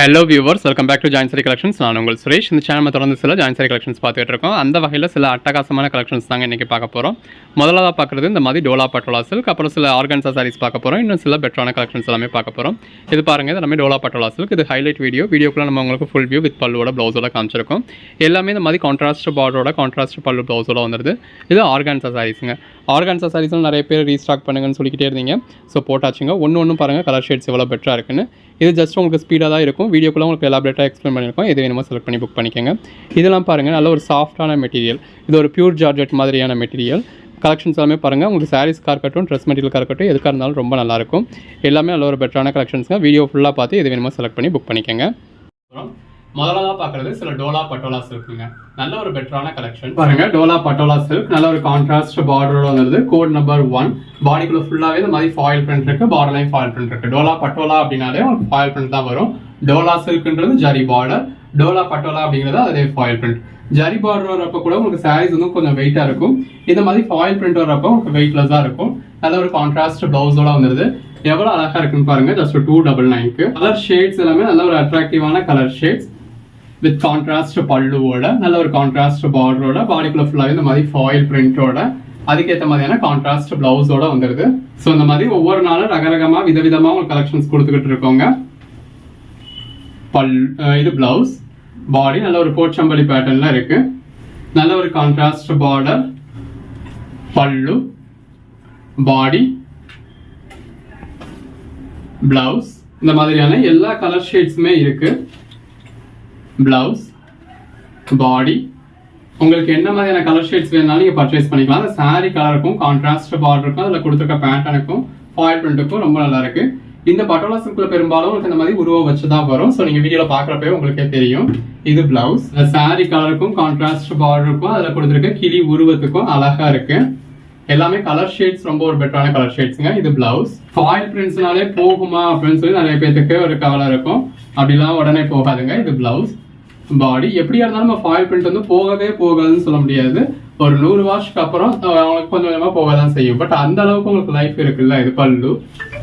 Hello viewers welcome back to join சரி collections நான் உங்கள் சுரேஷ். இந்த சேனல் தொடர்ந்து சில ஜாயின் சரி கலெக்ஷன்ஸ் பார்த்துட்டு இருக்கோம். அந்த வகையில் சில அட்டகாசமான கலெக்ஷன்ஸ் தாங்க இன்றைக்கி பார்க்க போகிறோம் முதலாக பார்க்குறது இந்த மாதிரி டோலா பட்டோலா சில்க் அப்புறம் சில ஆர்கன்சா சாரீஸ் பார்க்க போகிறோம் இன்னும் சில பெட்டரான கலெக்ஷன்ஸ் எல்லாமே பார்க்க போகிறோம் இது பாருங்கள் இது எல்லாமே டோலா பட்டோலா சில்க் இது ஹைலைட் வீடியோ வீடியோக்குள்ள நம்ம உங்களுக்கு ஃபுல் வியூ வித் பல்லுவோட ப்ளவுஸோட காமிச்சிருக்கோம். எல்லாமே இந்த மாதிரி கான்ட்ராஸ்ட் பார்டரோட கான்ட்ராஸ்ட் பல்லு ப்ளவுஸோட வந்துருது. இது ஆர்கான்சா சாரீஸுங்க ஆர்கான்சா சாரீஸில் நிறைய பேர் ரீஸ்டாக் பண்ணுங்கன்னு சொல்லிக்கிட்டே இருந்தீங்க. ஸோ போட்டாச்சுங்க. ஒன்று ஒன்றும் பாருங்கள் கலர் ஷேட்ஸ் எவ்வளோ பெட்டராக இருக்குன்னு. இது ஜஸ்ட் உங்களுக்கு ஸ்பீடாக தான் இருக்கும். வீடியோக்குள்ள உங்களுக்கு எலாபரேட்டாக எக்ஸ்பிளைன் பண்ணியிருக்கோம். எது வேணுமோ செலக்ட் பண்ணி புக் பண்ணிக்கோங்க. இதெல்லாம் பாருங்கள் நல்ல ஒரு சாஃப்டான மெட்டீரியல் இது ஒரு பியூர் ஜார்ஜெட் மாதிரியான மெட்டீரியல் கலெக்ஷன்ஸ் எல்லாமே பாருங்கள் உங்களுக்கு சாரீஸ்க்காக இருக்கட்டும் ட்ரெஸ் மெட்டீரியலுக்காக இருக்கட்டும் எதுக்காக இருந்தாலும் ரொம்ப நல்லாயிருக்கும். எல்லாமே நல்ல ஒரு பெட்டரான கலெக்ஷன்ஸ்ங்க வீடியோ ஃபுல்லாக பார்த்து எது வேணுமோ செலக்ட் பண்ணி புக் பண்ணிக்கோங்க. முதலாவதாக பார்க்குறது சில டோலா பட்டோலா சில்க்குங்க நல்ல ஒரு பெட்டரான கலெக்ஷன் பாருங்க டோலா பட்டோலா சில்க். நல்ல ஒரு கான்ட்ராஸ்ட் பார்டரோட வந்துருது. கோட் நம்பர் ஒன் பாடிக்குள்ள ஃபுல்லாகவே இந்த மாதிரி ஃபாயில் பிரிண்ட் இருக்கு. பார்டர் லைன் ஃபாயில் பிரிண்ட் இருக்கு. டோலா பட்டோலா அப்படின்னாலே உங்களுக்கு ஃபாயில் பிரிண்ட் தான் வரும். டோலா சில்க்ன்றது ஜரி பார்டர் டோலா பட்டோலா அப்படிங்கிறது அதே ஃபாயில் பிரிண்ட் ஜரி பார்டர் வரப்ப கூட உங்களுக்கு சாரீஸ் வந்து கொஞ்சம் வெயிட்டா இருக்கும். இந்த மாதிரி ஃபாயில் பிரிண்ட் வரப்ப உங்களுக்கு வெயிட்லெஸ்ஸாக இருக்கும். நல்ல ஒரு கான்ட்ராஸ்ட் பிளவுஸோட வந்துருது. எவ்வளவு அழகா இருக்குன்னு பாருங்க. ஜஸ்ட் டூ டபுள் நைன்க்கு கலர் ஷேட்ஸ் எல்லாமே நல்ல ஒரு அட்ராக்டிவான கலர் ஷேட்ஸ் வித் கான்ட்ராஸ்ட் பல்லுவோட நல்ல ஒரு கான்ட்ராஸ்ட் பார்டரோட பாடிக்குள்ள ஃபுல்லாகவே இந்த மாதிரி ஃபாயில் பிரிண்டோட அதுக்கேற்ற மாதிரியான கான்ட்ராஸ்ட் பிளவுஸோட வந்துருது. ஸோ இந்த மாதிரி ஒவ்வொரு நாளும் ரகரகமாக விதவிதமாக உங்களுக்கு கலெக்ஷன்ஸ் கொடுத்துக்கிட்டு இருக்கோங்க. பல் இது பிளவுஸ் பாடி நல்ல ஒரு போச்சம்பளி பேட்டர்னில் இருக்கு. நல்ல ஒரு கான்ட்ராஸ்ட் பார்டர் பல்லு பாடி பிளவுஸ் இந்த மாதிரியான எல்லா கலர் ஷேட்ஸுமே இருக்குது பிளவுஸ் பாடி உங்களுக்கு என்ன மாதிரியான கலர் ஷேட்ஸ் வேணாலும் நீங்கள் பர்ச்சேஸ் பண்ணிக்கலாம். அந்த saree கலருக்கும் கான்ட்ராஸ்ட் பார்டருக்கும் அதில் கொடுத்துருக்க பேட்டர்னுக்கும் ஃபாயில் பிரிண்ட்டுக்கும் ரொம்ப நல்லா இருக்கு. இந்த பட்டோலா சிம்பிள் பெரும்பாலும் உங்களுக்கு இந்த மாதிரி உருவம் வச்சு தான் வரும். ஸோ நீங்கள் வீடியோவில் பார்க்குறப்பவே உங்களுக்கே தெரியும். இது பிளவுஸ் saree கலருக்கும் கான்ட்ராஸ்ட் பார்டருக்கும் அதில் கொடுத்துருக்க கிளி உருவத்துக்கும் அழகாக இருக்கு. எல்லாமே கலர் ஷேட்ஸ் ரொம்ப ஒரு பெட்டரான கலர் ஷேட்ஸுங்க இது பிளவுஸ் ஃபாயில் பிரிண்ட்ஸ்னாலே போகுமா அப்படின்னு சொல்லி நிறைய பேத்துக்கு ஒரு கவலை இருக்கும். அப்படிலாம் உடனே போகாதுங்க. இது பிளவுஸ் பாடி எப்படியா இருந்தாலும் நம்ம ஃபாயில் பிரிண்ட் வந்து போகவே போகாதுன்னு சொல்ல முடியாது. ஒரு நூறு வருஷத்துக்கு அப்புறம் அவங்களுக்கு கொஞ்சம் கொஞ்சமாக போக தான் செய்யும். பட் அந்த அளவுக்கு உங்களுக்கு லைஃப் இருக்குல்ல இது பல்லு.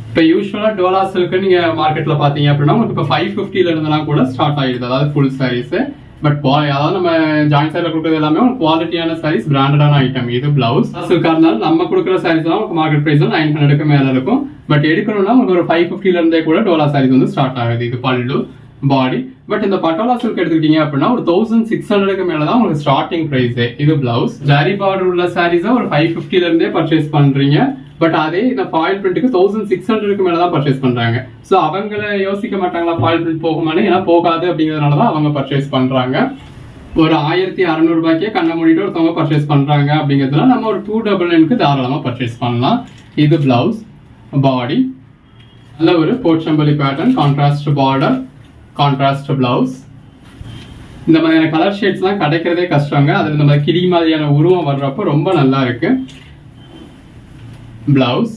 இப்போ யூஸ்வலாக டோலா இருக்கு நீங்கள் மார்க்கெட்டில் பார்த்தீங்க அப்படின்னா உங்களுக்கு இப்போ ஃபைவ் ஃபிஃப்டியில் இருந்தெல்லாம் கூட ஸ்டார்ட் ஆகிடுது அதாவது ஃபுல் சாரீஸு பட் அதாவது நம்ம ஜாயின் சைடில் கொடுக்குறது எல்லாமே உங்களுக்கு குவாலிட்டியான சாரீஸ் பிராண்டடான ஐட்டம் இது பிளவுஸ் சில்காக இருந்தாலும் நம்ம கொடுக்குற சாரீஸ் தான் உங்களுக்கு மார்க்கெட் ப்ரைஸ் நைன் ஹண்ட்ரடுக்கு மேலே இருக்கும். பட் எடுக்கணும்னா உங்களுக்கு ஒரு ஃபைவ் ஃபிஃப்டில இருந்தே கூட டோலா சாரீஸ் வந்து ஸ்டார்ட் ஆகுது. இது பல்லு. பாடி பட் இந்த பட்டோலா சில்க் எடுத்துக்கிட்டீங்க அப்படின்னா ஒரு தௌசண்ட் சிக்ஸ் ஹண்ட்ரடுக்கு மேலே தான் உங்களுக்கு ஸ்டார்டிங் பிரைஸ் இது பிளவுஸ் ஜாரி பார்டர் உள்ள சாரீஸை ஒரு ஃபைவ் ஃபிஃப்டிலேருந்தே பர்ச்சேஸ் பண்றீங்க. பட் அதே இந்த ஃபாயில் பிரிண்ட்டுக்கு தௌசண்ட் சிக்ஸ் ஹண்ட்ரடுக்கு மேலே தான் பர்ச்சேஸ் பண்றாங்க. ஸோ அவங்கள யோசிக்க மாட்டாங்களா ஃபாயில் பிரிண்ட் போகுமானு ஏன்னா போகாது அப்படிங்கிறதுனால தான் அவங்க பர்ச்சேஸ் பண்றாங்க. ஒரு ஆயிரத்தி அறநூறு ரூபாய்க்கே கண்ணை மூடிட்டு ஒருத்தவங்க பர்ச்சேஸ் பண்றாங்க அப்படிங்கிறதுனால நம்ம ஒரு டூ டபுள் நைனுக்கு தாராளமா பர்ச்சேஸ் பண்ணலாம். இது பிளவுஸ் பாடி நல்ல ஒரு Pochampally pattern contrast border contrast blouse இந்த மாதிரியான கலர் ஷேட்ஸ்லாம் கிடைக்கிறதே கஷ்டங்க. அதில் இந்த மாதிரி கிளி மாதிரியான உருவம் வர்றப்போ ரொம்ப நல்லா இருக்கு. பிளவுஸ்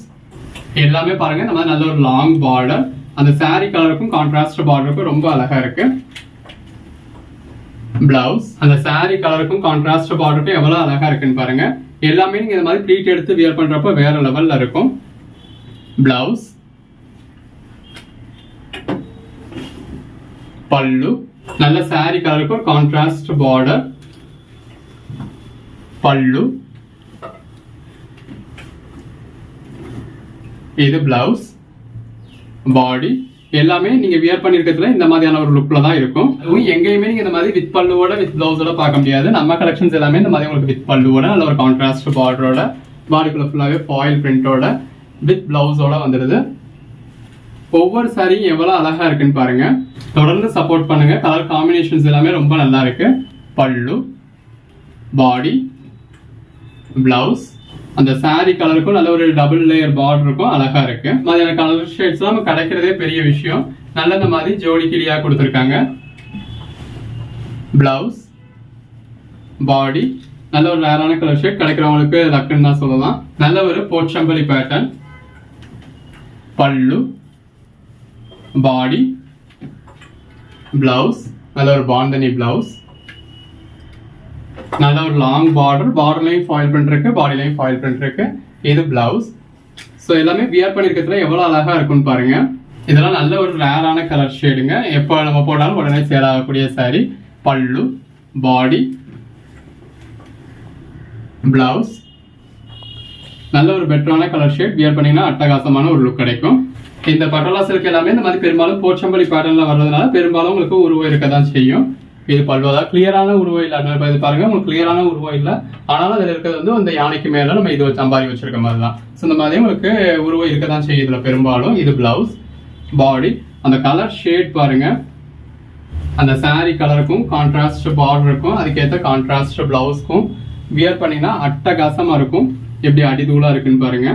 எல்லாமே பாருங்க. இந்த மாதிரி நல்ல ஒரு லாங் பார்டர் அந்த சாரீ கலருக்கும் கான்ட்ராஸ்ட் பார்டருக்கும் ரொம்ப அழகா இருக்கு. பிளவுஸ் அந்த சாரீ கலருக்கும் கான்ட்ராஸ்ட் பார்டருக்கும் எவ்வளோ அழகா இருக்குன்னு பாருங்க. எல்லாமே நீங்க இந்த மாதிரி ப்ளீட் எடுத்து வியர் பண்றப்ப வேற லெவல்ல இருக்கும். பிளவுஸ் பல்லு நல்ல சாரி கலருக்கு ஒரு கான்ட்ராஸ்ட் பார்டர் பல்லு இது பிளவுஸ் பாடி எல்லாமே நீங்க வியர் பண்ணிருக்கிறதுல இந்த மாதிரியான ஒரு லுக்ல தான் இருக்கும். அதுவும் எங்கேயுமே நீங்க இந்த மாதிரி வித் பல்லுவோட வித் பிளவுஸோட பார்க்க முடியாது. நம்ம கலெக்ஷன்ஸ் எல்லாமே இந்த மாதிரி உங்களுக்கு வித் பல்லுவோட நல்ல ஒரு கான்ட்ராஸ்ட் பார்டரோட பாடிக்குள்ள ஃபுல்லாகவே ஃபாயில் பிரிண்டோட வித் பிளவுஸோட வந்துடுது. ஒவ்வொரு சாரியும் எவ்வளோ அழகா இருக்குன்னு பாருங்க. தொடர்ந்து சப்போர்ட் பண்ணுங்க. கலர் காம்பினேஷன்ஸ் எல்லாமே ரொம்ப நல்லா இருக்கு. பல்லு பாடி பிளவுஸ் அந்த சாரி கலருக்கும் நல்ல ஒரு டபுள் லேயர் பார்டர் இருக்கும் அழகா இருக்கு. மாதிரியான கலர் ஷேட்ஸ் நம்ம கிடைக்கிறதே பெரிய விஷயம். நல்ல இந்த மாதிரி ஜோடி கிளியா கொடுத்துருக்காங்க. பிளவுஸ் பாடி நல்ல ஒரு ரேரான கலர் ஷேட் கிடைக்கிறவங்களுக்கு லக்குன்னு தான் சொல்லலாம். நல்ல ஒரு போச்சம்பளி பேட்டர்ன் பல்லு பாடி பிளவுஸ் நல்ல ஒரு பாந்தனி பிளவுஸ் நல்ல ஒரு லாங் பார்டர் பார்டர்லையும் ஃபாயில் பண்ணிருக்கு இருக்கு பாடிலையும் ஃபாயில் பண்ணிருக்கு இது பிளவுஸ் ஸோ எல்லாமே வியர் பண்ணிருக்கிறதுல எவ்வளோ அழகா இருக்குன்னு பாருங்க. இதெல்லாம் நல்ல ஒரு ரேரான கலர் ஷேடுங்க எப்போ நம்ம போட்டாலும் உடனே சேல் ஆகக்கூடிய சாரீ பல்லு பாடி பிளவுஸ் நல்ல ஒரு பெட்டரான கலர் ஷேட் வியர் பண்ணிங்கன்னா அட்டகாசமான ஒரு லுக் கிடைக்கும். இந்த பட்டோலா சில்க் எல்லாமே இந்த மாதிரி பெரும்பாலும் போச்சம்பள்ளி பேட்டர்ன்ல வர்றதுனால பெரும்பாலும் உங்களுக்கு உருவம் இருக்க தான் செய்யும். இது பல்வதா கிளியரான உருவம் இல்லை. இது பாருங்க உங்களுக்கு கிளியரான உருவம் இல்லை. ஆனாலும் அதில் இருக்கிறது வந்து அந்த யானைக்கு மேல நம்ம இது சம்பாதி வச்சிருக்க மாதிரி தான். ஸோ இந்த மாதிரி உங்களுக்கு உருவம் இருக்க தான் செய்யும் இதில் பெரும்பாலும். இது பிளவுஸ் பாடி அந்த கலர் ஷேட் பாருங்க. அந்த saree கலருக்கும் கான்ட்ராஸ்ட் பார்டருக்கும் அதுக்கேற்ற கான்ட்ராஸ்ட் பிளவுஸ்க்கும் வியர் பண்ணீங்கன்னா அட்டகாசமாக இருக்கும். எப்படி அடிதூளாக இருக்குன்னு பாருங்க.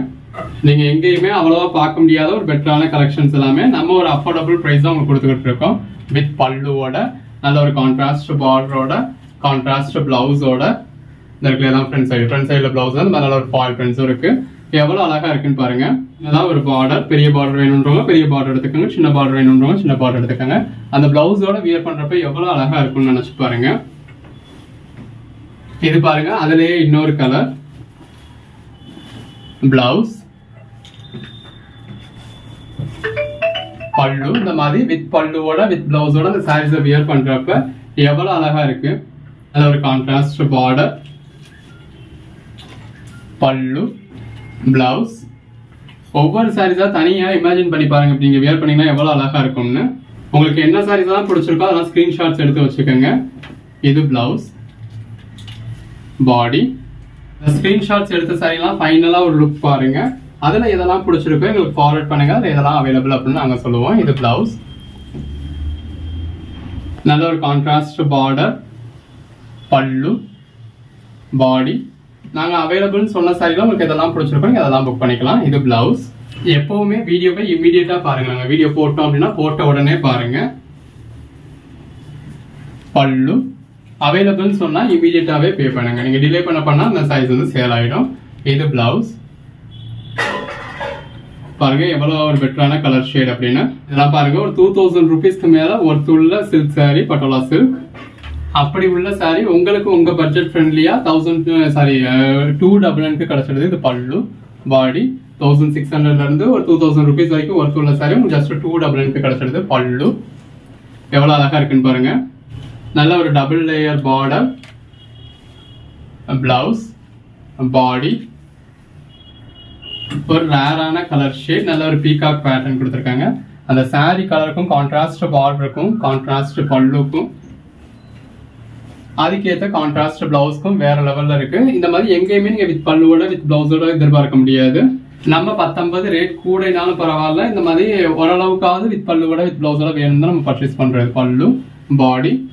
நீங்க எங்கேயுமே அவ்வளவா பார்க்க முடியாத ஒரு பெட்டரான கலெக்ஷன்ஸ் எல்லாமே நம்ம ஒரு அஃபோர்டபுள் ப்ரைஸ் தான் உங்களுக்கு கொடுத்துக்கிட்டு இருக்கோம். வித் பல்லுவோட நல்ல ஒரு கான்ட்ராஸ்ட் பார்டரோட கான்ட்ராஸ்ட் பிளவுஸோட இந்த இடத்துல தான் ஃப்ரண்ட் சைடு ஃப்ரண்ட் சைடில் பிளவுஸ் அந்த மாதிரி நல்ல ஒரு ஃபால் ஃப்ரெண்ட்ஸும் இருக்கு. எவ்வளோ அழகா இருக்குன்னு பாருங்க. இதெல்லாம் ஒரு பார்டர் பெரிய பார்டர் வேணுன்றவங்க பெரிய பார்டர் எடுத்துக்கோங்க. சின்ன பார்டர் வேணுன்றவங்க சின்ன பார்டர் எடுத்துக்கோங்க. அந்த பிளவுஸோட வியர் பண்ணுறப்ப எவ்வளோ அழகா இருக்கும்னு நினச்சி பாருங்க. இது பாருங்க அதுலேயே இன்னொரு கலர் பிளவுஸ் பல்லு இந்த மாதிரி வித் பல்லுவோட வித் பிளவுஸோட அந்த சாரீஸை வியர் பண்ணுறப்ப எவ்வளோ அழகாக இருக்குது அது ஒரு கான்ட்ராஸ்ட் பார்டர் பல்லு பிளவுஸ் ஒவ்வொரு சாரீஸாக தனியாக இமேஜின் பண்ணி பாருங்க. நீங்கள் வியர் பண்ணிங்கன்னா எவ்வளோ அழகாக இருக்கும்னு. உங்களுக்கு என்ன சாரீஸ் எல்லாம் பிடிச்சிருக்கோ அதெல்லாம் ஸ்க்ரீன்ஷாட்ஸ் எடுத்து வச்சுக்கோங்க. இது பிளவுஸ் பாடி ஸ்க்ரீன்ஷாட்ஸ் எடுத்த சாரீலாம் ஃபைனலாக ஒரு லுக் பாருங்கள் அதில் எதெல்லாம் பிடிச்சிருக்கோ எங்களுக்கு ஃபார்வர்ட் பண்ணுங்கள் அது எதெல்லாம் அவைலபிள் அப்படின்னு நாங்கள் சொல்லுவோம். இது பிளவுஸ் நல்ல ஒரு கான்ட்ராஸ்ட் பார்டர் பல்லு. பாடி நாங்கள் அவைலபிள்னு சொன்ன சாரியில் உங்களுக்கு எதெல்லாம் பிடிச்சிருக்கோ நீங்கள் அதெல்லாம் புக் பண்ணிக்கலாம். இது பிளவுஸ் எப்போவுமே வீடியோவை இமீடியட்டாக பாருங்கள் நாங்கள் வீடியோ போட்டோம் அப்படின்னா போட்ட உடனே பாருங்கள் பல்லு. அவைலபிள்னு சொன்னால் இமீடியட்டாகவே பே பண்ணுங்கள் நீங்கள் டிலே பண்ண பண்ணால் அந்த சைஸ் வந்து சேல் ஆகிடும் இது பிளவுஸ் பாருங்க எவ்வளவு ஒரு பெட்டரான கலர் ஷேட் அப்படின்னு. இதெல்லாம் பாருங்க ஒரு டூ தௌசண்ட் ருபீஸ்க்கு மேல ஒருத்துள்ள சில்க் saree பட்டோலா சில்க் அப்படி உள்ள சாரி உங்களுக்கு உங்க பட்ஜெட் ஃப்ரெண்ட்லியா தௌசண்ட் சாரி டூ டபுள் நைனுக்கு கிடைச்சிடுது இது பல்லு பாடி தௌசண்ட் சிக்ஸ் ஹண்ட்ரட்ல இருந்து ஒரு டூ தௌசண்ட் ருபீஸ் வரைக்கும் ஒர்த் உள்ள சாரி உங்களுக்கு ஜஸ்ட் டூ டபுள் நைனுக்கு கிடைச்சிடுது பல்லு. எவ்வளவு அழகா இருக்குன்னு பாருங்க. நல்ல ஒரு double layer border blouse body ஒரு ரேரான கலர் ஷேட் நல்ல ஒரு பீகாக் பேட்டர்ன் கொடுத்துருக்காங்க. அந்த saree கலருக்கும் கான்ட்ராஸ்ட் பார்டருக்கும் கான்ட்ராஸ்ட் பல்லுக்கும் அதுக்கேற்ற கான்ட்ராஸ்ட் பிளவுஸ்க்கும் வேற லெவல்ல இருக்கு. இந்த மாதிரி எங்கேயுமே நீங்க வித் பல்லுவோட வித் பிளவுஸோட எதிர்பார்க்க முடியாது. நம்ம பத்தொன்பது ரேட் கூடனாலும் பரவாயில்ல. இந்த மாதிரி ஓரளவுக்காவது வித் பல்லுவோட வித் பிளவுஸோட வேணும்னு நம்ம பர்ச்சேஸ் பண்றது. பல்லு பாடி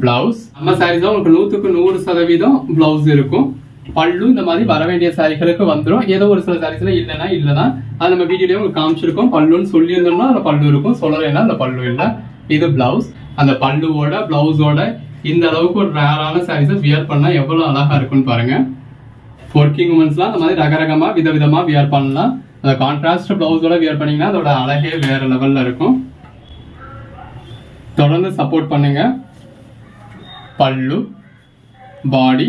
பிளவுஸ் நம்ம சாரீஸ் உங்களுக்கு நூற்றுக்கு நூறு சதவீதம் பிளவுஸ் இருக்கும். பல்லு இந்த மாதிரி வர வேண்டிய சாரிகளுக்கு வந்துடும் ஏதோ ஒரு சில சாரீஸ்ல இல்லைன்னா இல்லைன்னா அது நம்ம வீடியோலயே உங்களுக்கு காமிச்சிருக்கோம். பல்லுன்னு சொல்லியிருந்தோம்னா அந்த பல்லு இருக்கும். சொல்லலைன்னா அந்த பல்லு இல்லை. இது பிளவுஸ் அந்த பல்லுவோட பிளவுஸோட இந்த அளவுக்கு ஒரு ரேரான சாரீஸை வியர் பண்ணா எவ்வளவு அழகா இருக்கும்னு பாருங்க. ஒர்க்கிங் உமன்ஸ்லாம் அந்த மாதிரி ரகரகமா விதவிதமா வியர் பண்ணலாம். அந்த கான்ட்ராஸ்ட் பிளவுஸோட வியர் பண்ணீங்கன்னா அதோட அழகே வேற லெவல்ல இருக்கும். தொடர்ந்து சப்போர்ட் பண்ணுங்க. பல்லு பாடி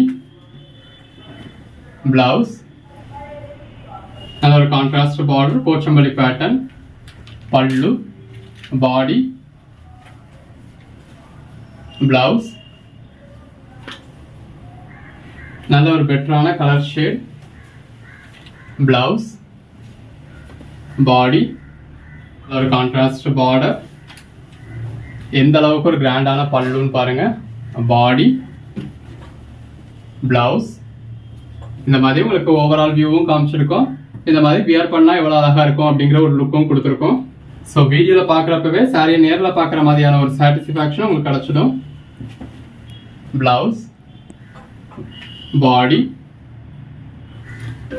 பிளவுஸ் நல்ல ஒரு கான்ட்ராஸ்ட் பார்டர் போச்சம்பள்ளி பேட்டர்ன் பல்லு பாடி பிளவுஸ் நல்ல ஒரு பெட்டரான கலர் ஷேட் பிளவுஸ் பாடி ஒரு கான்ட்ராஸ்ட் பார்டர் எந்த அளவுக்கு ஒரு கிராண்டான பல்லுன்னு பாருங்க. பாடி பிளவுஸ் இந்த மாதிரி உங்களுக்கு ஓவரால் வியூவும் காமிச்சிருக்கோம். இந்த மாதிரி வியர் பண்ணால் எவ்வளோ அழகாக இருக்கும் அப்படிங்கிற ஒரு லுக்கும் கொடுத்துருக்கோம். ஸோ வீடியோவில் பார்க்குறப்பவே சாரியை நேரில் பார்க்குற மாதிரியான ஒரு சாட்டிஸ்ஃபேக்ஷன் உங்களுக்கு கிடைச்சிடும். ப்ளவுஸ் பாடி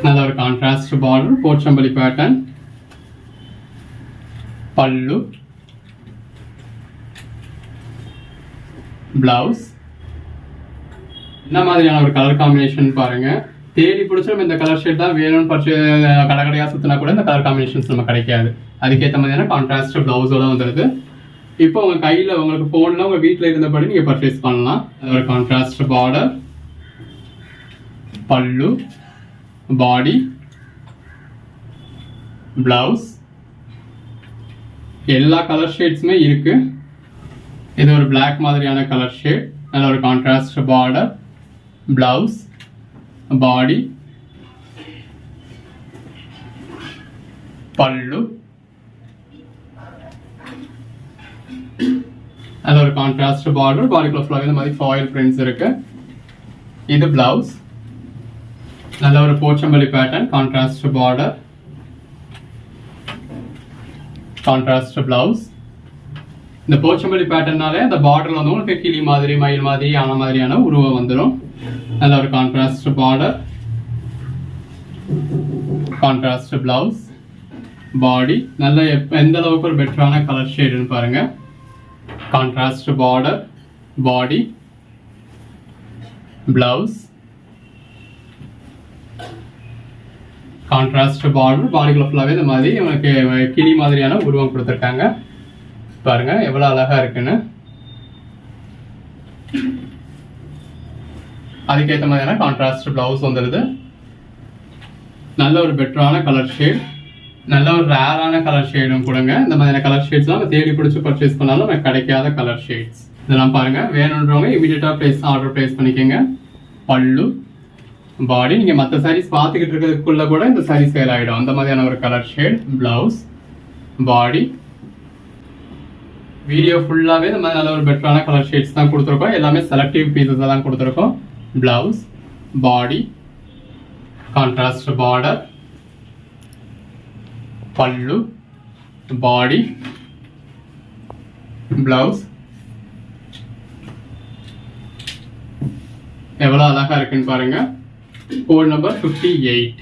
நல்ல ஒரு கான்ட்ராஸ்ட் பார்டர் போச்சம்பள்ளி பேட்டர்ன் பல்லு பிளவுஸ் என்ன மாதிரியான ஒரு கலர் காம்பினேஷன் பாருங்கள் தேடி பிடிச்சி நம்ம இந்த கலர் ஷேட் தான் வேணும்னு பற்றி கடை கடையாக சுற்றினா கூட இந்த கலர் காம்பினேஷன்ஸ் நம்ம கிடைக்காது. அதுக்கேற்ற மாதிரியான கான்ட்ராஸ்ட் ப்ளவுஸோட வந்துடுது இப்போ உங்கள் கையில் உங்களுக்கு ஃபோனில் உங்கள் வீட்டில் இருந்தபடி நீங்கள் பர்ச்சேஸ் பண்ணலாம். அதோட கான்ட்ராஸ்ட் பார்டர் பல்லு பாடி ப்ளவுஸ் எல்லா கலர் ஷேட்ஸுமே இருக்கு. இது ஒரு பிளாக் மாதிரியான கலர் ஷேட் நல்ல ஒரு கான்ட்ராஸ்ட் பார்டர் ப்ளவுஸ் பாடி பல்லு நல்ல ஒரு கான்ட்ராஸ்ட் பார்டர் பாடிக்குள்ள ஃபுல்லாக இந்த மாதிரி ஃபாயில் பிரிண்ட்ஸ் இருக்கு. இது பிளவுஸ் நல்ல ஒரு Pochampally pattern contrast border contrast blouse இந்த போச்சம்பள்ளி பேட்டர்னாலே அந்த பார்டர்ல வந்து உங்களுக்கு கிளி மாதிரி மயில் மாதிரி ஆன மாதிரியான உருவம் வந்துடும் நல்ல ஒரு contrast border contrast blouse body நல்ல எந்த அளவுக்கு ஒரு பெட்டரான கலர் ஷேடுன்னு பாருங்க. Contrast border body blouse contrast border பாடிக்குள்ள ஃபுல்லாகவே இந்த மாதிரி உனக்கு கிளி மாதிரியான உருவம் கொடுத்துருக்காங்க. பாருங்க எவ்வளோ அழகா இருக்குன்னு. அதுக்கேற்ற மாதிரியான கான்ட்ராஸ்ட் பிளவுஸ் வந்துடுது நல்ல ஒரு பெட்டரான கலர் ஷேட் நல்ல ஒரு ரேரான கலர் ஷேடும் கொடுங்க. இந்த மாதிரியான கலர் ஷேட்ஸ்லாம் நம்ம தேடி பிடிச்சி பர்ச்சேஸ் பண்ணாலும் நமக்கு கிடைக்காத கலர் ஷேட்ஸ் இதெல்லாம் பாருங்க. வேணுன்றவங்க இமீடியட்டாக ப்ளேஸ் ஆர்டர் ப்ளேஸ் பண்ணிக்கோங்க. பல்லு பாடி நீங்கள் மற்ற சாரீஸ் பார்த்துக்கிட்டு இருக்கிறதுக்குள்ள கூட இந்த சாரீ சேல் ஆகிடும் அந்த மாதிரியான ஒரு colour shade blouse body video ஃபுல்லாகவே இந்த மாதிரி நல்ல ஒரு பெட்டரான கலர் ஷேட்ஸ் தான் கொடுத்துருக்கோம். எல்லாமே செலக்டிவ் பீசஸ் தான் கொடுத்துருக்கோம். Blouse பாடி contrast பார்டர் பல்லு பாடி blouse. எவ்வளோ அழகா இருக்குன்னு பாருங்க. கோட் நம்பர் ஃபிஃப்டி எயிட்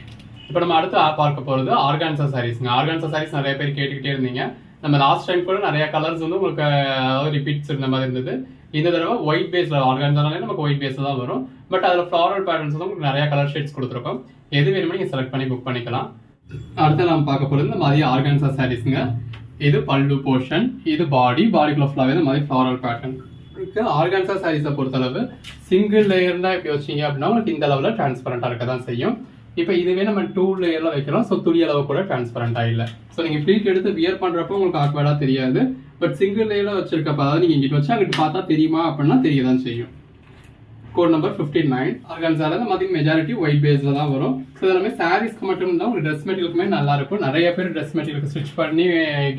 இப்போ நம்ம அடுத்து பார்க்க போகிறது ஆர்கான்சா சாரீஸ்ங்க ஆர்கான்சா சாரீஸ் நிறைய பேர் கேட்டுக்கிட்டே இருந்தீங்க. நம்ம லாஸ்ட் டைம் கூட நிறைய கலர்ஸ் வந்து உங்களுக்கு அதாவது ரிப்பீட்ஸ் இருந்த மாதிரி இருந்தது. இந்த தடவை ஒயிட் பேஸில் ஆர்கான்சானாலே நமக்கு ஒயிட் பேஸில் தான் வரும். பட் அதில் ஃப்ளாரல் பேட்டர்ன்ஸ் வந்து உங்களுக்கு நிறைய கலர் ஷேட்ஸ் கொடுத்துருக்கோம். எது வேணுமோ நீங்கள் செலக்ட் பண்ணி புக் பண்ணிக்கலாம். அடுத்து நம்ம பார்க்க போகிறது இந்த மாதிரி ஆர்கான்சா சாரீஸ்ங்க இது பல்லு போர்ஷன் இது பாடி பாடிக்குள்ள ஃபுல்லாகவே இந்த மாதிரி ஃப்ளாரல் பேட்டர்ன் இருக்குது ஆர்கான்சா சாரீஸை பொறுத்தளவு சிங்கிள் லேயர்னா இப்படி வச்சீங்க அப்படின்னா உங்களுக்கு இந்த அளவில் டிரான்ஸ்பரண்டாக இருக்க தான் செய்யும். இப்போ இதுவே நம்ம டூ லேயரில் வைக்கிறோம். ஸோ துணி அளவு கூட டிரான்ஸ்பரண்டாக இல்லை. ஸோ நீங்கள் ஃப்ளீட் எடுத்து வியர் பண்ணுறப்போ உங்களுக்கு ஆக்வர்டாக தெரியாது. பட் சிங்கிள் லேயில் வச்சிருக்கப்ப அதாவது நீங்கள் இங்கிட்டு வச்சு அங்கிட்டு பார்த்தா தெரியுமா அப்படின்னா தெரிய தான் செய்யும். கோட் நம்பர் ஃபிஃப்டி நைன் ஆர்கான்ஸால இந்த மாதிரி மெஜாரிட்டி ஒயிட் பேஸில் தான் வரும். ஸோ எல்லாமே சாரீஸ்க்கு மட்டும் தான் உங்களுக்கு ட்ரெஸ் மெட்டீரியலுக்குமே நல்லா இருக்கும். நிறைய பேர் ட்ரெஸ் மெட்டீரியலுக்கு ஸ்டிச் பண்ணி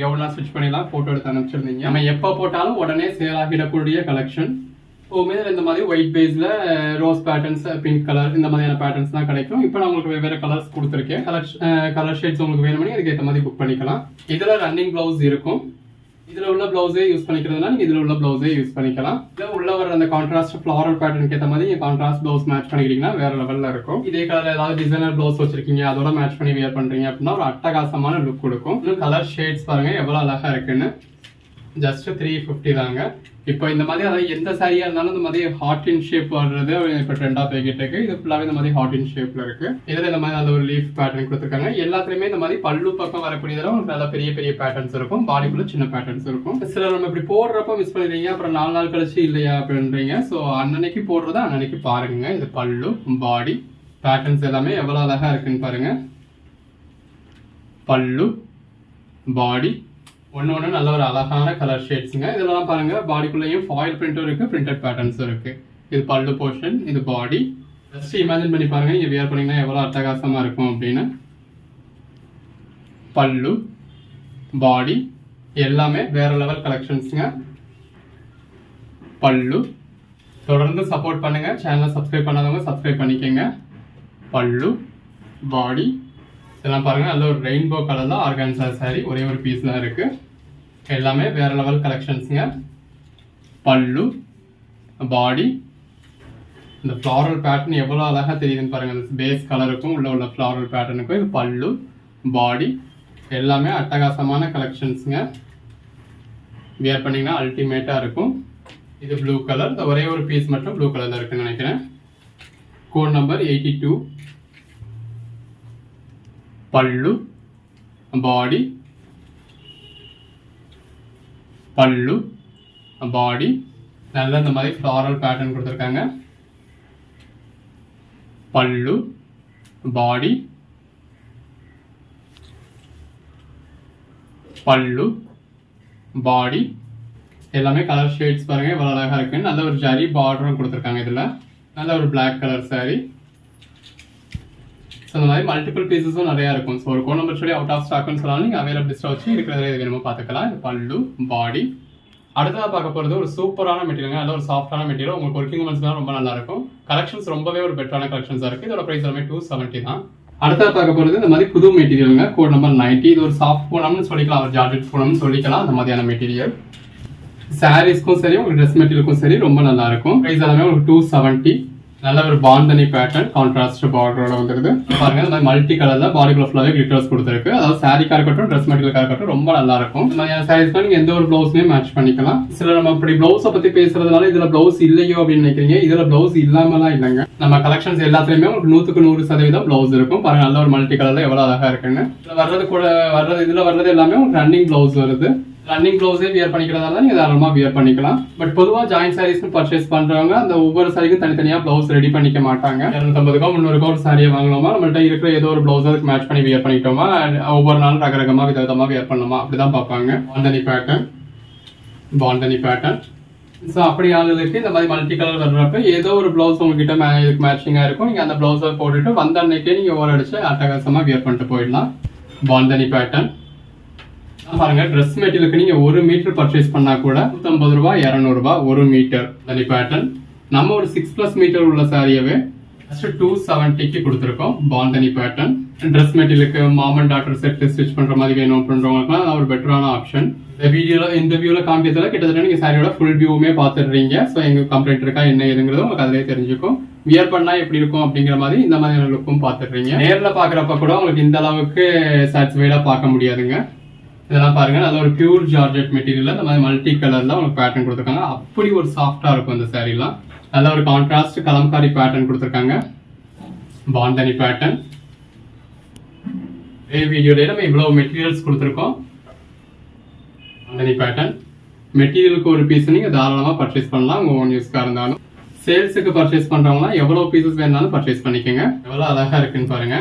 கவுன்லாம் ஸ்டிச் பண்ணிலாம் ஃபோட்டோ எடுத்து அனுப்பிச்சிருந்தீங்க. நம்ம எப்போ போட்டாலும் உடனே சேல் ஆகிடக்கூடிய கலெக்ஷன் எப்பவுமே இந்த மாதிரி ஒயிட் பேஸில் ரோஸ் பேட்டர்ன்ஸ் பிங்க் கலர் இந்த மாதிரியான பேட்டர்ன்ஸ் தான் கிடைக்கும். இப்போ நான் உங்களுக்கு வெவ்வேறு கலர்ஸ் கொடுத்துருக்கேன். கலர் கலர் ஷேட்ஸ் உங்களுக்கு வேணுமனே அதுக்கு ஏற்ற மாதிரி புக் பண்ணிக்கலாம். இதில் ரன்னிங் ப்ளவுஸ் இருக்கும். இதுல உள்ள பிளவுஸே யூஸ் பண்ணிக்கிறதுனா நீங்க இதுல உள்ள பிளவுஸே யூஸ் பண்ணிக்கலாம். இதுல உள்ள வர அந்த கான்ட்ராஸ்ட் ஃபிளாரல் பேட்டர்னுக்கு ஏற்ற மாதிரி கான்ட்ராஸ்ட் பிளவுஸ் மேட்ச் பண்ணிக்கிட்டீங்கன்னா வேற லெவல்ல இருக்கும். இதே கலர் ஏதாவது டிசைனர் பிளவுஸ் வச்சிருக்கீங்க அதோட மேட்ச் பண்ணி வியர் பண்றீங்க அப்படின்னா ஒரு அட்டகாசமான லுக் கொடுக்கும். இன்னும் கலர் ஷேட்ஸ் பாருங்க எவ்வளவு அழகா இருக்குன்னு. ஜஸ்ட் த்ரீ ஃபிஃப்டி தாங்க. இப்போ இந்த மாதிரி அதாவது எந்த சாரியா இருந்தாலும் இந்த மாதிரி ஹார்ட் இன் ஷேப் வர்றது இப்போ ட்ரெண்டாக போய்கிட்டு இருக்கு. இது ஃபுல்லாகவே இந்த மாதிரி ஹார்ட் இன் ஷேப்ல இருக்கு. இதில் இந்த மாதிரி அந்த ஒரு லீஃப் பேட்டர்ன் கொடுத்துருக்காங்க. எல்லாத்துலேயுமே இந்த மாதிரி பல்லு பக்கம் வரக்கூடியதுல உங்களுக்கு நல்லா பெரிய பெரிய பேட்டர்ன்ஸ் இருக்கும். பாடிக்குள்ள சின்ன பேட்டர்ன்ஸ் இருக்கும். சில நம்ம இப்படி போடுறப்ப மிஸ் பண்ணிடுறீங்க. அப்புறம் நாலு நாள் கழிச்சு இல்லையா அப்படின்றீங்க. ஸோ அன்னன்னைக்கு போடுறத அன்னன்னைக்கு பாருங்க. இது பல்லு பாடி பேட்டர்ன்ஸ் எல்லாமே எவ்வளோ அழகாக இருக்குன்னு பாருங்க. பல்லு பாடி ஒன்று ஒன்று நல்ல ஒரு அழகான கலர் ஷேட்ஸுங்க இதெல்லாம் பாருங்கள் பாடிக்குள்ளேயும் ஃபாயில் பிரிண்ட்டும் இருக்குது பிரிண்டட் பேட்டர்ன்ஸும் இருக்குது இது பல்லு போர்ஷன் இது பாடி ஜஸ்ட் இமேஜின் பண்ணி பாருங்கள் இங்கே வியர் பண்ணிங்கன்னா எவ்வளோ அட்டகாசமாக இருக்கும் அப்படின்னு. பல்லு பாடி எல்லாமே வேற லெவல் கலெக்ஷன்ஸுங்க பல்லு தொடர்ந்து சப்போர்ட் பண்ணுங்கள் சேனலை சப்ஸ்கிரைப் பண்ணாதவங்க சப்ஸ்கிரைப் பண்ணிக்கோங்க. பல்லு பாடி இதெல்லாம் பாருங்கள் நல்ல ஒரு ரெயின்போ கலர் தான் ஆர்கான்சா சாரி ஒரே ஒரு பீஸ் தான் இருக்குது எல்லாமே வேறு லெவல் கலெக்ஷன்ஸுங்க பல்லு பாடி இந்த ஃப்ளாரல் பேட்டர்ன் எவ்வளோ அழகாக தெரியுதுன்னு பாருங்கள் இந்த பேஸ் கலருக்கும் உள்ள உள்ள ஃப்ளாரல் பேட்டர்னுக்கும் இது பல்லு பாடி எல்லாமே அட்டகாசமான கலெக்ஷன்ஸுங்க வியர் பண்ணிங்கன்னா அல்டிமேட்டாக இருக்கும். இது ப்ளூ கலர் இந்த ஒரே ஒரு பீஸ் மட்டும் ப்ளூ கலரில் இருக்குன்னு நினைக்கிறேன். கோட் நம்பர் எயிட்டி டூ பல்லு பாடி பல்லு பாடி நல்ல இந்த மாதிரி ஃப்ளாரல் பேட்டர்ன் கொடுத்துருக்காங்க. பல்லு பாடி பல்லு பாடி எல்லாமே கலர் ஷேட்ஸ் பாருங்க இவ்வளோ அழகாக இருக்கு நல்ல ஒரு ஜரி பார்டரும் கொடுத்துருக்காங்க இதில். நல்ல ஒரு பிளாக் கலர் saree. இந்த மாதிரி மல்டிபிள் பீசஸும் நிறையா இருக்கும். ஸோ ஒரு கோன் நம்பர் சொல்லி அவுட் ஆஃப் ஸ்டாக்னு சொன்னாலும் நீங்கள் அவைலபிலிஸ்ட்டாக வச்சு இருக்கிறத வேணுமோ பார்த்துக்கலாம். இது பல்லு பாடி அடுத்ததாக பார்க்க போகிறது ஒரு சூப்பரான மெட்டீரியல் நல்ல ஒரு சாஃப்டான மெட்டீரியல் உங்களுக்கு ஒர்க்கிங் உமன்ஸ்லாம் ரொம்ப நல்லா இருக்கும். கலெக்ஷன்ஸ் ரொம்பவே ஒரு பெட்டரான கலெக்ஷன்ஸாக இருக்குது இதோட ப்ரைஸ் எல்லாமே டூ செவன்ட்டி தான். அடுத்ததாக பார்க்க போகிறது இந்த மாதிரி புது மெட்டீரியலுங்க கோட் நம்பர் நைன்ட்டி இது ஒரு சாஃப்ட் பூனம்னு சொல்லிக்கலாம். ஒரு ஜார்ஜெட் பூனம்னு சொல்லிக்கலாம். அந்த மாதிரியான மெட்டீரியல் சாரீஸ்க்கும் சரி உங்களுக்கு ட்ரெஸ் மெட்டீரியலுக்கும் சரி ரொம்ப நல்லா இருக்கும். ப்ரைஸ் எல்லாமே உங்களுக்கு டூ செவன்ட்டி நல்ல ஒரு பாண்டனி பேட்டர்ன் கான்ட்ராஸ்ட் பார்டரோட வந்துருது. பாருங்க இந்த மாதிரி மல்டி கலர்ல பாடிக்குள்ள ஃபுல்லாவே கிளிட்டர்ஸ் கொடுத்துருக்கு. அதாவது சாரிக்கா இருக்கட்டும் ட்ரெஸ் மெட்டீரியல் இருக்கட்டும் ரொம்ப நல்லா இருக்கும். இந்த மாதிரியான சாரீஸ்க்கு நீங்க எந்த ஒரு பிளவுஸ்மே மேட்ச் பண்ணிக்கலாம். சில நம்ம இப்படி ப்ளவுஸை பத்தி பேசுறதுனால இதுல பிளவுஸ் இல்லையோ அப்படின்னு நினைக்கிறீங்க. இதுல பிளவுஸ் இல்லாமலாம் இல்லைங்க. நம்ம கலெக்ஷன்ஸ் எல்லாத்துலயுமே உங்களுக்கு நூத்துக்கு நூறு சதவீதம் பிளவுஸ் இருக்கும். பாருங்க நல்ல ஒரு மல்டி கலர்ல எவ்வளவு அழகா இருக்குன்னு. இதுல வர்றது கூட வர்றது இதுல வர்றது எல்லாமே உங்களுக்கு ரன்னிங் பிளவுஸ் வருது. ரன்னிங் ப்ளவுஸே வியர் பண்ணிக்கிறதால நீங்கள் தாராளமாக வியர் பண்ணிக்கலாம். பட் பொதுவாக ஜாயின் சாரீஸ்னு பர்ச்சேஸ் பண்ணுறவங்க அந்த ஒவ்வொரு சாரிக்கும் தனித்தனியாக பிளவுஸ் ரெடி பண்ணிக்க மாட்டாங்க. இரநூத்தம்பதுக்கோ முந்நூறுக்கோ ஒரு சாரியை வாங்கலாமா நம்மள்ட்ட இருக்கிற ஏதோ ஒரு ப்ளவுஸ் அதுக்கு மேட்ச் பண்ணி வியர் பண்ணிக்கிட்டோமா ஒவ்வொரு நாளும் ரகரகமாக விதவிதமாக வியர் பண்ணணுமா அப்படி தான் பார்ப்பாங்க. Bandhani pattern bandhani pattern so அப்படி ஆளுகளுக்கு இந்த மாதிரி மல்டி கலர் வர்றப்ப ஏதோ ஒரு ப்ளவுஸ் உங்ககிட்ட மே இதுக்கு மேட்சிங்காக இருக்கும். நீங்கள் அந்த ப்ளவுஸை போட்டுட்டு வந்த அன்னைக்கே நீங்கள் ஓரடிச்சு அட்டகாசமாக வியர் பண்ணிட்டு போயிடலாம். பாண்டனி பேட்டர்ன் பாருங்க ட்ரெஸ் மெட்டீரியலுக்கு நீங்க ஒரு மீட்டர் பர்ச்சேஸ் பண்ணா கூட நூத்தம்பது ரூபாய் இரநூறுபா ஒரு மீட்டர் தனி பேட்டர்ன் நம்ம ஒரு சிக்ஸ் பிளஸ் மீட்டர் உள்ள சாரியவே ஃபர்ஸ்ட் டூ செவன்ட்டிக்கு கொடுத்துருக்கோம். பாண்டனி பேட்டர்ன் ட்ரெஸ் மெட்டீரியலுக்கு மாமன் டாக்டர் செட் ஸ்டிச் பண்ற மாதிரி வேணும் அப்படின்றவங்களுக்குலாம் ஒரு பெட்டரான ஆப்ஷன் இந்த வீடியோல இந்த வியூல காமிக்கிறதுல கிட்டத்தட்ட நீங்க சாரியோட ஃபுல் வியூவுமே பார்த்துடுறீங்க. ஸோ எங்க கம்ப்ளைண்ட் இருக்கா என்ன எதுங்கிறது உங்களுக்கு அதிலே தெரிஞ்சுக்கும். வியர் பண்ணா எப்படி இருக்கும் அப்படிங்கிற மாதிரி இந்த மாதிரியான லுக்கும் பார்த்துடுறீங்க. நேர்ல பாக்குறப்ப கூட உங்களுக்கு இந்த அளவுக்கு சாட்டிஸ்ஃபைடா பார்க்க முடியாதுங்க. இதெல்லாம் பாருங்க. நல்ல ஒரு பியூர் ஜார்ஜெட் மெட்டீரியல் இந்த மாதிரி மல்டி கலர்ல உங்களுக்கு பேட்டர்ன் கொடுத்துருக்காங்க. அப்படி ஒரு சாஃப்டா இருக்கும் இந்த சாரீலாம் நல்ல ஒரு கான்ட்ராஸ்ட் கலம்காரி பேட்டர்ன் கொடுத்துருக்காங்க. பாந்தனி பேட்டர்ன் இதே நம்ம இவ்வளவு மெட்டீரியல்ஸ் கொடுத்துருக்கோம். பாண்டனி பேட்டர்ன் மெட்டீரியலுக்கு ஒரு பீஸ் நீங்க தாராளமா பர்ச்சேஸ் பண்ணலாம். உங்க ஓன் யூஸ்க்கா இருந்தாலும். சேல்ஸுக்கு பர்ச்சேஸ் பண்றவங்க எவ்வளவு பீசஸ் வேணாலும் பர்ச்சேஸ் பண்ணிக்கோங்க. எவ்வளவு அழகா இருக்குன்னு பாருங்க.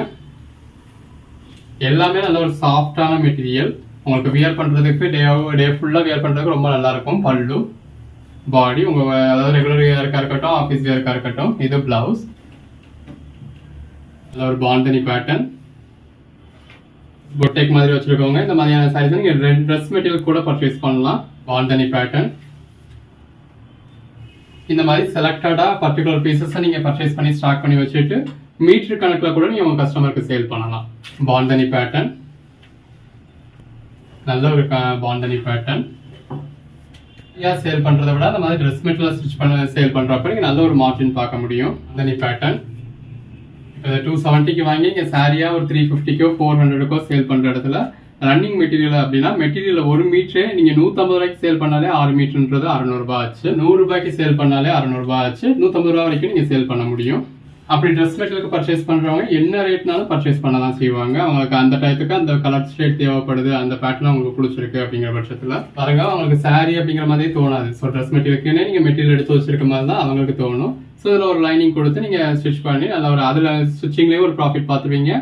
எல்லாமே நல்ல ஒரு சாஃப்டான மெட்டீரியல் உங்களுக்கு வியர் பண்ணுறதுக்கு டே டே ஃபுல்லாக வியர் பண்ணுறதுக்கு ரொம்ப நல்லாயிருக்கும் பல்லு பாடி உங்கள் அதாவது ரெகுலர் வியருக்கா இருக்கட்டும் ஆஃபீஸ் வியருக்கா இருக்கட்டும் இது பிளவுஸ் அதில் ஒரு பாண்டனி பேட்டர்ன் பொட்டேக் மாதிரி வச்சுருக்கவங்க இந்த மாதிரியான சாரீஸ் நீங்கள் ரெண்டு ட்ரெஸ் மெட்டீரியல் கூட பர்ச்சேஸ் பண்ணலாம். பாண்டனி பேட்டர்ன் இந்த மாதிரி செலக்டடாக பர்டிகுலர் பீசஸை நீங்கள் பர்ச்சேஸ் பண்ணி ஸ்டாக் பண்ணி வச்சுட்டு மீட்டர் கணக்கில் கூட நீங்கள் உங்கள் கஸ்டமருக்கு சேல் பண்ணலாம். பாண்டனி பேட்டர்ன் நல்ல ஒரு பாண்டனி பேட்டர்ன் யா சேல் பண்றதை விட அந்த மாதிரி ட்ரெஸ் மெட்டீரியல் ஸ்டிச் பண்ண சேல் பண்றப்ப நீங்க நல்ல ஒரு மார்ஜின் பார்க்க முடியும் பாண்டனி பேட்டர்ன் இப்போ டூ செவன்ட்டிக்கு வாங்கி இங்கே சாரியாக ஒரு த்ரீ ஃபிஃப்டிக்கோ ஃபோர் ஹண்ட்ரடுக்கோ சேல் பண்ணுற இடத்துல ரன்னிங் மெட்டீரியல் அப்படின்னா மெட்டீரியல் ஒரு மீட்ரு நீங்கள் நூற்றம்பது ரூபாய்க்கு சேல் பண்ணாலே ஆறு மீட்ருன்றது அறநூறுபா ஆச்சு. நூறுரூபாய்க்கு சேல் பண்ணாலே அறநூறுபா ஆச்சு. நூற்றம்பது ரூபா வரைக்கும் நீங்கள் சேல் பண்ண முடியும். அப்படி ட்ரெஸ் மெட்டீரியலுக்கு பர்ச்சேஸ் பண்ணுறவங்க என்ன ரேட்னாலும் பர்ச்சேஸ் பண்ண தான் செய்வாங்க. அவங்களுக்கு அந்த டயத்துக்கு அந்த கலர் ஷேட் தேவைப்படுது அந்த பேட்டர்ன் அவங்களுக்கு பிடிச்சிருக்கு அப்படிங்கிற பட்சத்தில். பாருங்க அவங்களுக்கு சாரீ அப்படிங்கிற மாதிரி தோணாது. ஸோ ட்ரெஸ் மெட்டீரியலுக்குன்னே நீங்கள் மெட்டீரியல் எடுத்து வச்சிருக்க மாதிரி தான் அவங்களுக்கு தோணும். ஸோ இதில் ஒரு லைனிங் கொடுத்து நீங்கள் ஸ்டிச் பண்ணி அதில் ஒரு அதில் ஸ்டிச்சிங்லேயே ஒரு ப்ராஃபிட் பார்த்துருவீங்க.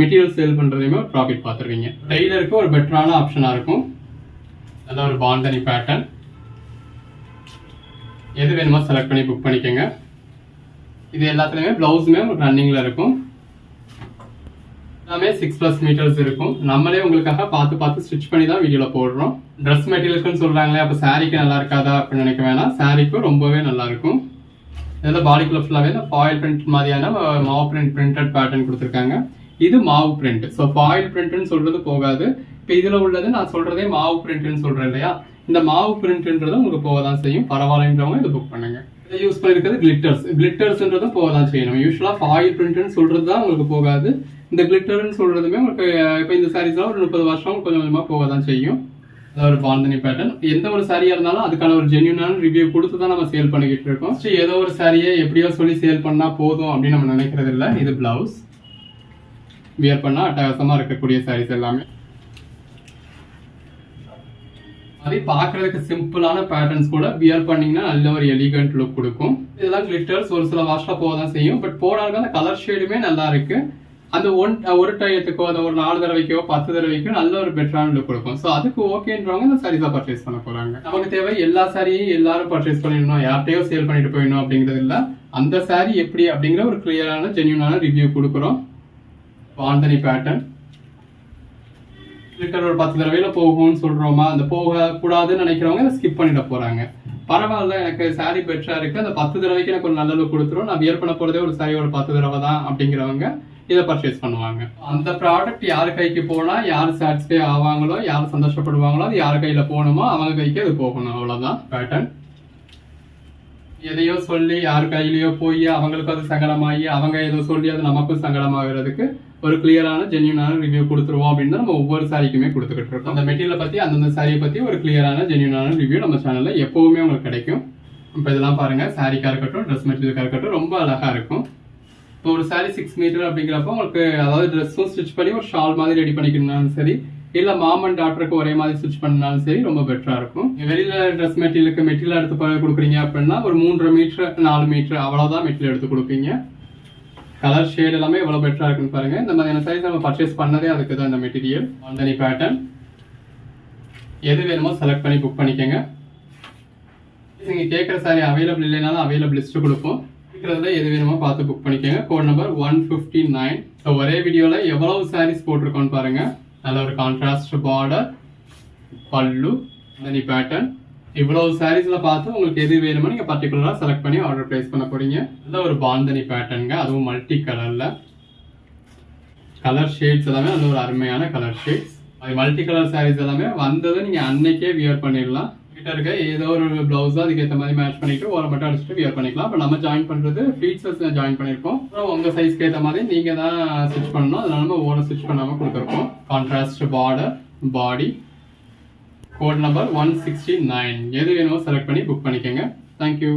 மெட்டீரியல் சேல் பண்றதுலையுமே ஒரு ப்ராஃபிட் பார்த்துருவீங்க. டெய்லருக்கு ஒரு பெட்டரான ஆப்ஷனாக இருக்கும். அதான் ஒரு பாண்டனி பேட்டர்ன் எது வேணுமோ செலக்ட் பண்ணி புக் பண்ணிக்கோங்க. இது எல்லாத்துலேயுமே ப்ளவுஸுமே உங்களுக்கு ரன்னிங்கில் இருக்கும். எல்லாமே சிக்ஸ் ப்ளஸ் மீட்டர்ஸ் இருக்கும். நம்மளே உங்களுக்காக பார்த்து பார்த்து ஸ்டிச் பண்ணி தான் வீடியோவில் போடுறோம். ட்ரெஸ் மெட்டீரியல்ஸ்னு சொல்கிறாங்களே அப்போ சாரிக்கு நல்லா இருக்காதா அப்படின்னு நினைக்க வேணாம். சாரிக்கும் ரொம்பவே நல்லா இருக்கும். இதில் பாடிக்குள்ள ஃபுல்லாகவே இந்த ஃபாயில் பிரிண்ட் மாதிரியான மாவு பிரிண்ட் பிரிண்டட் பேட்டர்ன் கொடுத்துருக்காங்க. இது மாவு பிரிண்ட் ஸோ ஃபாயில் பிரிண்ட்னு சொல்கிறது போகாது. இப்போ இதில் உள்ளது நான் சொல்கிறதே மாவு பிரிண்ட்னு சொல்கிறேன் இல்லையா? இந்த மாவு பிரிண்ட்ன்றது உங்களுக்கு போக தான் செய்யும். பரவாயில்லன்றவங்க இது புக் பண்ணுங்கள் யூஸ் பண்ணிருக்கிறது கிளிட்டர்ஸ் கிளிட்டர்ஸ்ன்றதும் போக தான் செய்யணும். யூஸ்வலாக ஃபாயில் பிரிண்ட்னு சொல்கிறது தான் உங்களுக்கு போகாது. இந்த கிளிட்டர்னு சொல்கிறதுமே உங்களுக்கு இப்போ இந்த சாரீஸ்லாம் ஒரு முப்பது வருஷம் கொஞ்சம் கொஞ்சமாக போக தான் செய்யும். அதாவது ஒரு பாந்தனி பேட்டர்ன் எந்த ஒரு சாரியாக இருந்தாலும் அதுக்கான ஒரு ஜென்யூனான ரிவ்யூ கொடுத்து தான் நம்ம சேல் பண்ணிக்கிட்டு இருக்கோம். ஸோ ஏதோ ஒரு சாரியை எப்படியோ சொல்லி சேல் பண்ணால் போதும் அப்படின்னு நம்ம நினைக்கிறது இல்லை இது பிளவுஸ் வியர் பண்ணால் அட்டகாசமாக இருக்கக்கூடிய சாரீஸ் எல்லாமே. அதே பார்க்கறதுக்கு சிம்பிளான பேட்டர்ன்ஸ் கூட வியர் பண்ணீங்கன்னா நல்ல ஒரு எலிகன்ட் லுக் கொடுக்கும். இதெல்லாம் கிளிட்டர்ஸ் ஒரு சில வாஷ்ல போக தான் செய்யும். பட் போனாலும் அந்த கலர் ஷேடுமே நல்லா இருக்கு. அந்த ஒன் ஒரு டயத்துக்கோ அந்த ஒரு நாலு தடவைக்கோ பத்து தடவைக்கோ நல்ல ஒரு பெட்டரான லுக் கொடுக்கும். ஸோ அதுக்கு ஓகேன்றவங்க இந்த சாரீஸா பர்ச்சேஸ் பண்ண போறாங்க. நமக்கு தேவை எல்லா சாரியும் எல்லாரும் பர்ச்சேஸ் பண்ணிடணும். யார்கிட்டயோ சேல் பண்ணிட்டு போயிடணும் அப்படிங்கிறது இல்லை. அந்த சாரி எப்படி அப்படிங்கிற ஒரு கிளியரான ஜென்யூனான ரிவ்யூ கொடுக்குறோம். பாந்தனி பேட்டர்ன் இருக்கிற ஒரு பத்து தடவையில போகும்னு சொல்றோமா? அந்த போக கூடாதுன்னு நினைக்கிறவங்க அதை ஸ்கிப் பண்ணிட போறாங்க. பரவாயில்ல எனக்கு சாரி பெட்டரா இருக்கு. அந்த பத்து தடவைக்கு எனக்கு ஒரு நல்லது கொடுத்துரும். நான் வியர் பண்ண போறதே ஒரு சாரி ஒரு பத்து தடவை தான் அப்படிங்கிறவங்க இதை பர்ச்சேஸ் பண்ணுவாங்க. அந்த ப்ராடக்ட் யார் கைக்கு போனா யார் சாட்டிஸ்ஃபை ஆவாங்களோ யார் சந்தோஷப்படுவாங்களோ அது யார் கையில போகணுமோ அவங்க கைக்கு அது போகணும். அவ்வளவுதான். பேட்டர்ன் எதையோ சொல்லி யார் கையிலயோ போய் அவங்களுக்கு அது சங்கடமாகி அவங்க ஏதோ சொல்லி அது நமக்கும் சங்கடமாகிறதுக்கு ஒரு கிளியரான ஜென்யூனான ரிவ்யூ கொடுத்துருவோம் அப்படின்னு நம்ம ஒவ்வொரு சாரிக்குமே கொடுத்துக்கிட்டு இருக்கோம். அந்த மெட்டீரியல் பற்றி அந்தந்த சாரியை பற்றி ஒரு கிளியரான ஜென்யூனான ரிவ்யூ நம்ம சேனலில் எப்போவுமே உங்களுக்கு கிடைக்கும். இப்போ இதெல்லாம் பாருங்கள் சாரிக்காக இருக்கட்டும் ட்ரெஸ் மெட்டீரியலுக்காக இருக்கட்டும் ரொம்ப அழகாக இருக்கும். இப்போ ஒரு சாரி சிக்ஸ் மீட்டர் அப்படிங்கிறப்போ உங்களுக்கு அதாவது ட்ரெஸ்ஸும் ஸ்டிச் பண்ணி ஒரு ஷால் மாதிரி ரெடி பண்ணிக்கணும்னாலும் சரி இல்லை மாமன் டாக்டருக்கு ஒரே மாதிரி ஸ்டிச் பண்ணாலும் சரி ரொம்ப பெட்டராக இருக்கும். வெளியில் ட்ரெஸ் மெட்டீரியலுக்கு மெட்டீரியல் எடுத்து ப- கொடுக்குறீங்க அப்படின்னா ஒரு மூன்றரை மீட்டர் நாலு மீட்டர் அவ்வளோதான் மெட்டீரியல் எடுத்து கொடுப்பீங்க. கலர் ஷேட் எல்லாமே எவ்வளோ பெட்டரா இருக்குன்னு பாருங்க. இந்த மாதிரியான சைஸ் நம்ம பர்ச்சேஸ் பண்ணதே அதுக்கு தான் இந்த மெட்டீரியல் ஆல்டனி பேட்டர்ன் எது வேணுமோ செலக்ட் பண்ணி புக் பண்ணிக்கோங்க. நீங்கள் கேட்குற சாரி அவைலபிள் இல்லைனாலும் அவைலபிள் லிஸ்ட் கொடுப்போம். இருக்கிறதுல எது வேணுமோ பார்த்து புக் பண்ணிக்கோங்க. Code number one fifty nine so ஒரே வீடியோவில் எவ்வளவு சாரீஸ் போட்டிருக்கோன்னு பாருங்கள் நல்ல ஒரு கான்ட்ராஸ்ட் பார்டர் பல்லு. தனி பேட்டர்ன் இவ்வளவு சாரீஸ்ல பார்த்து உங்களுக்கு எது வேணுமோ நீங்க பர்டிகுலரா செலக்ட் பண்ணி ஆர்டர் பிளேஸ் பண்ண போறீங்க. நல்ல ஒரு பாந்தனி பேட்டர்னுங்க அதுவும் மல்டி கலர்ல கலர் ஷேட்ஸ் எல்லாமே அது ஒரு அருமையான கலர் ஷேட்ஸ் அது மல்டி கலர் சாரீஸ் எல்லாமே வந்ததை நீங்க அன்னைக்கே வியர் பண்ணிடலாம். கிட்ட இருக்க ஏதோ ஒரு பிளவுஸ் அதுக்கு ஏற்ற மாதிரி மேட்ச் பண்ணிட்டு ஓரம் மட்டும் அடிச்சுட்டு வியர் பண்ணிக்கலாம். இப்போ நம்ம ஜாயின் பண்ணுறது ஃபீச்சர்ஸ் ஜாயின் பண்ணியிருக்கோம் அப்புறம் உங்கள் சைஸ்க்கு ஏற்ற மாதிரி நீங்கள் தான் ஸ்டிச் பண்ணணும். அதனால நம்ம ஓரம் ஸ்டிச் பண்ணாமல் கொடுத்துருக்கோம். Contrast border body code number one sixty nine எது வேணுமோ செலக்ட் பண்ணி புக் பண்ணிக்கோங்க. தேங்க்யூ